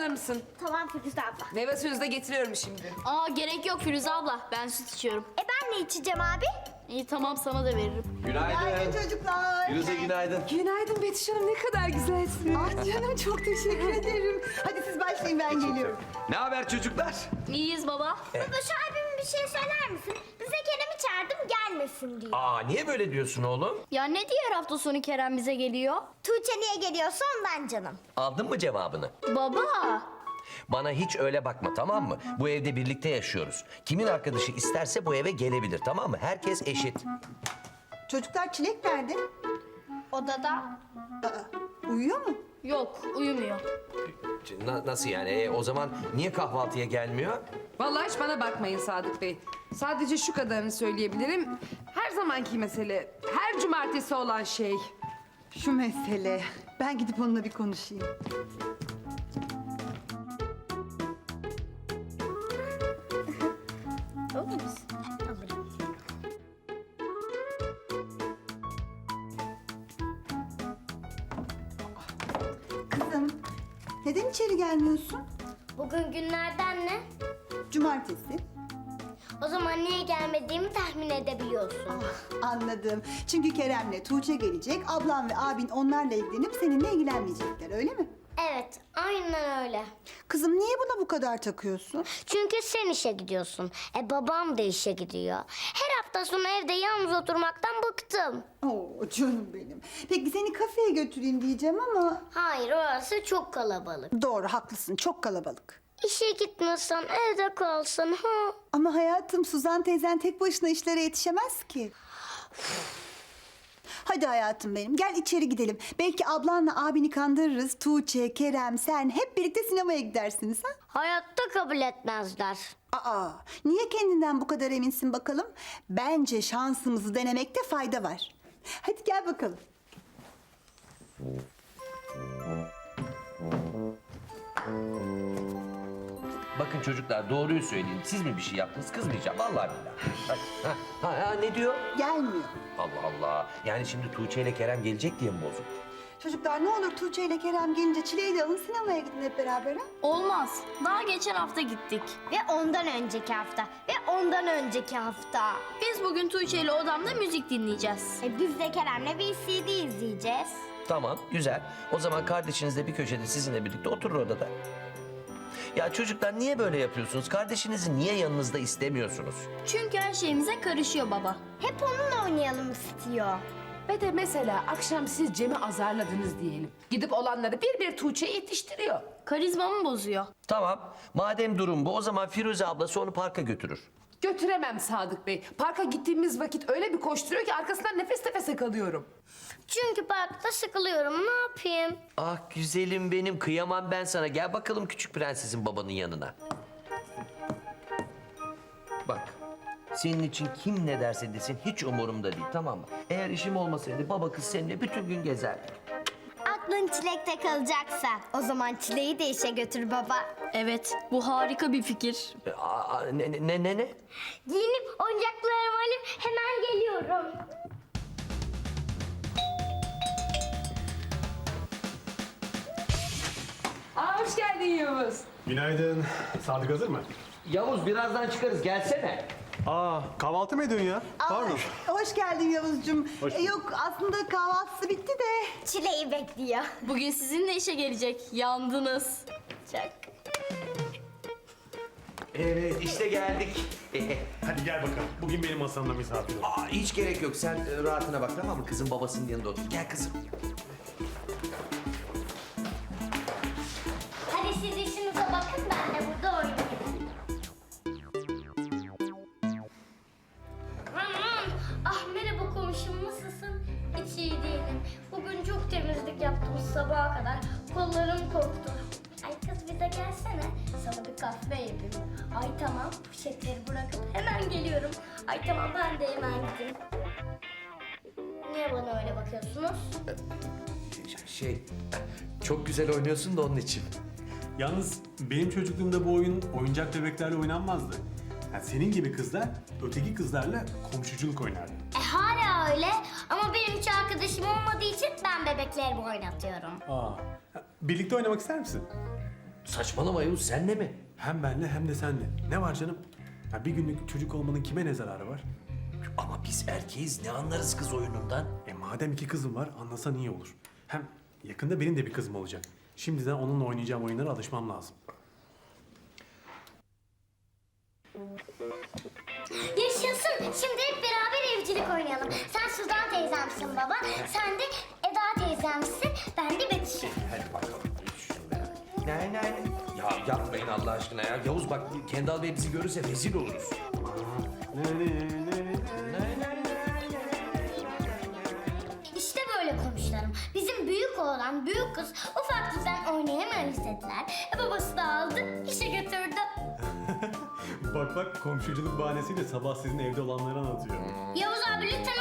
alır mısın? Tamam Firuze abla. Meyve suyunuzu da getiriyorum şimdi. Aa gerek yok Firuze abla. Ben süt içiyorum. E ben ne içeceğim abi? İyi tamam sana da veririm. Günaydın. çocuklar. Firuze günaydın. Günaydın Betüş Hanım ne kadar güzelsin. Ah canım çok teşekkür ederim. Hadi siz başlayın ben geliyorum. Ne haber çocuklar? İyiyiz baba. Baba şu abime bir şey söyler misin? Bize Kerem'i çağırdım gelmesin diye. Aa niye böyle diyorsun oğlum? Ya ne diğer hafta sonu Kerem bize geliyor? Tuğçe niye geliyorsa ondan canım. Aldın mı cevabını? Baba. Bana hiç öyle bakma tamam mı? Bu evde birlikte yaşıyoruz. Kimin arkadaşı isterse bu eve gelebilir tamam mı? Herkes eşit. Çocuklar Çilek nerede? Odada. Aa, uyuyor mu? Yok uyumuyor. Na- nasıl yani? E, o zaman niye kahvaltıya gelmiyor? Vallahi hiç bana bakmayın Sadık Bey. Sadece şu kadarını söyleyebilirim. Her zamanki mesele, her cumartesi olan şey. Şu mesele. Ben gidip onunla bir konuşayım. Olur musun? Alırım. Kızım neden içeri gelmiyorsun? Bugün günlerden ne? Cumartesi. O zaman niye gelmediğimi tahmin edebiliyorsun. Anladım. Çünkü Kerem'le Tuğçe gelecek. Ablam ve abin onlarla ilgilenip seninle ilgilenmeyecekler öyle mi? Evet, aynen öyle. Kızım niye buna bu kadar takıyorsun? Çünkü sen işe gidiyorsun. E babam da işe gidiyor. Her hafta sonu evde yalnız oturmaktan bıktım. Oo canım benim. Peki seni kafeye götüreyim diyeceğim ama... Hayır, orası çok kalabalık. Doğru haklısın çok kalabalık. İşe gitmesen, evde kalsın ha. Ama hayatım Suzan teyzen tek başına işlere yetişemez ki. Hadi hayatım benim gel içeri gidelim. Belki ablanla abini kandırırız. Tuğçe, Kerem, sen hep birlikte sinemaya gidersiniz ha? Hayatta kabul etmezler. Aa, niye kendinden bu kadar eminsin bakalım? Bence şansımızı denemekte fayda var. Hadi gel bakalım. Bakın çocuklar doğruyu söyleyin. Siz mi bir şey yaptınız? Kızmayacağım. Vallahi billahi. Ha, ha, ha, ne diyor? Gelmiyor. Allah Allah. Yani şimdi Tuğçe ile Kerem gelecek diye mi bozuk? Çocuklar ne olur Tuğçe ile Kerem gelince Çile'yi de alın sinemaya gidin hep beraber ha? Olmaz. Daha geçen hafta gittik. Ve ondan önceki hafta. Ve ondan önceki hafta. Biz bugün Tuğçe ile odamda müzik dinleyeceğiz. E biz de Kerem'le bir CD izleyeceğiz. Tamam, güzel. O zaman kardeşiniz de bir köşede sizinle birlikte oturur odada. Ya çocuklar niye böyle yapıyorsunuz? Kardeşinizi niye yanınızda istemiyorsunuz? Çünkü her şeyimize karışıyor baba. Hep onunla oynayalım istiyor. Ve de mesela akşam siz Cem'i azarladınız diyelim. Gidip olanları bir bir Tuğçe'ye yetiştiriyor. Karizmamı bozuyor. Tamam, madem durum bu o zaman Firuze ablası onu parka götürür. Götüremem Sadık Bey. Parka gittiğimiz vakit öyle bir koşturuyor ki arkasından nefes nefese kalıyorum. Çünkü parkta sıkılıyorum. Ne yapayım? Ah güzelim benim kıyamam ben sana. Gel bakalım küçük prensesin babanın yanına. Bak senin için kim ne derse desin hiç umurumda değil tamam mı? Eğer işim olmasaydı baba kız seninle bütün gün gezerdik. Aklın çilekte kalacaksa o zaman çileği de işe götür baba. Evet bu harika bir fikir. E, Aa, ne, ne ne ne? Giyinip oyuncaklarımı alıp hemen geliyorum. Aa hoş geldin Yavuz. Günaydın. Sadık hazır mı? Yavuz birazdan çıkarız gelsene. Aa, kahvaltı mı ediyorsun ya? Pardon. Hoş geldin Yavuzcuğum. Hoş E, yok aslında kahvaltısı bitti de. Çileği bekliyor. Bugün sizinle işe gelecek. Yandınız. Çok. Evet işte geldik. Hadi gel bakalım. Bugün benim masamda misafir ol. Aa, hiç gerek yok sen e, rahatına bak tamam mı? Kızın babasının yanında otur. Gel kızım. Sabaha kadar. Kollarım koptu. Ay kız bize gelsene. Sana bir kahve yapayım. Ay tamam poşetleri bırakıp hemen geliyorum. Ay tamam ben de hemen gideyim. Niye bana öyle bakıyorsunuz? Şey çok güzel oynuyorsun da onun için. Yalnız benim çocukluğumda bu oyun oyuncak bebeklerle oynanmazdı. Yani senin gibi kızlar öteki kızlarla komşuculuk oynardı. E hala öyle bebeklerimi oynatıyorum. Aa, birlikte oynamak ister misin? Saçmalama Yavuz senle mi? Hem benle hem de senle. Ne var canım? Ya bir günlük çocuk olmanın kime ne zararı var? Ama biz erkeğiz ne anlarız kız oyunundan? E madem iki kızım var anlasan iyi olur. Hem yakında benim de bir kızım olacak. Şimdiden onunla oynayacağım oyunlara alışmam lazım. Yaşasın. Şimdi hep beraber evcilik oynayalım. Sen Suzan teyzemsin baba. Sen de Teyzemsin. Ben de Betüş'üm. Hadi bakalım. Ne ne ne? Ya yapmayın Allah aşkına ya. Yavuz bak Kendal Bey bizi görürse rezil oluruz. İşte böyle komşularım. Bizim büyük oğlan, büyük kız ufak düzen oynayamayız dediler. E babası da aldı, işe götürdü. Bak bak komşuculuk bahanesiyle sabah sizin evde olanları anlatıyor. Yavuz abi lütfen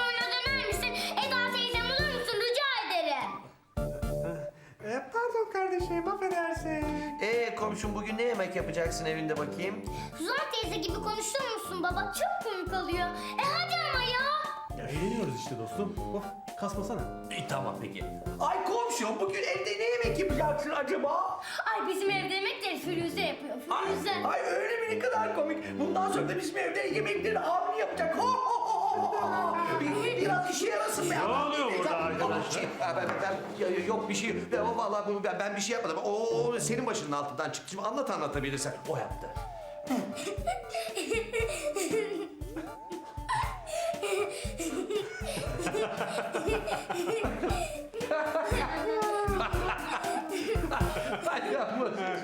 Komşum bugün ne yemek yapacaksın evinde bakayım? Suzan teyze gibi konuşur musun baba? Çok komik oluyor. E hadi ama ya. Ya eğleniyoruz işte dostum. Of kasmasana. İyi tamam peki. Ay komşum bugün evde ne yemek yapacaksın acaba? Ay bizim evde yemekleri Firuze yapıyor. Ay, Firuze. ay öyle mi ne kadar komik. Bundan sonra da bizim evde yemekleri abim yapacak. Ho, ho. Bir, biraz işe yarasın be. Ne adam. oluyor burada Tamam, arkadaşlar? Şey, ben, ben, ben- ya- ya- yok bir şey. Ben, vallahi bu- ben, ben bir şey yapmadım. O, senin başının altından çıktı. Şimdi anlat anlatabilirsen. O yaptı. Ay yapma. Ya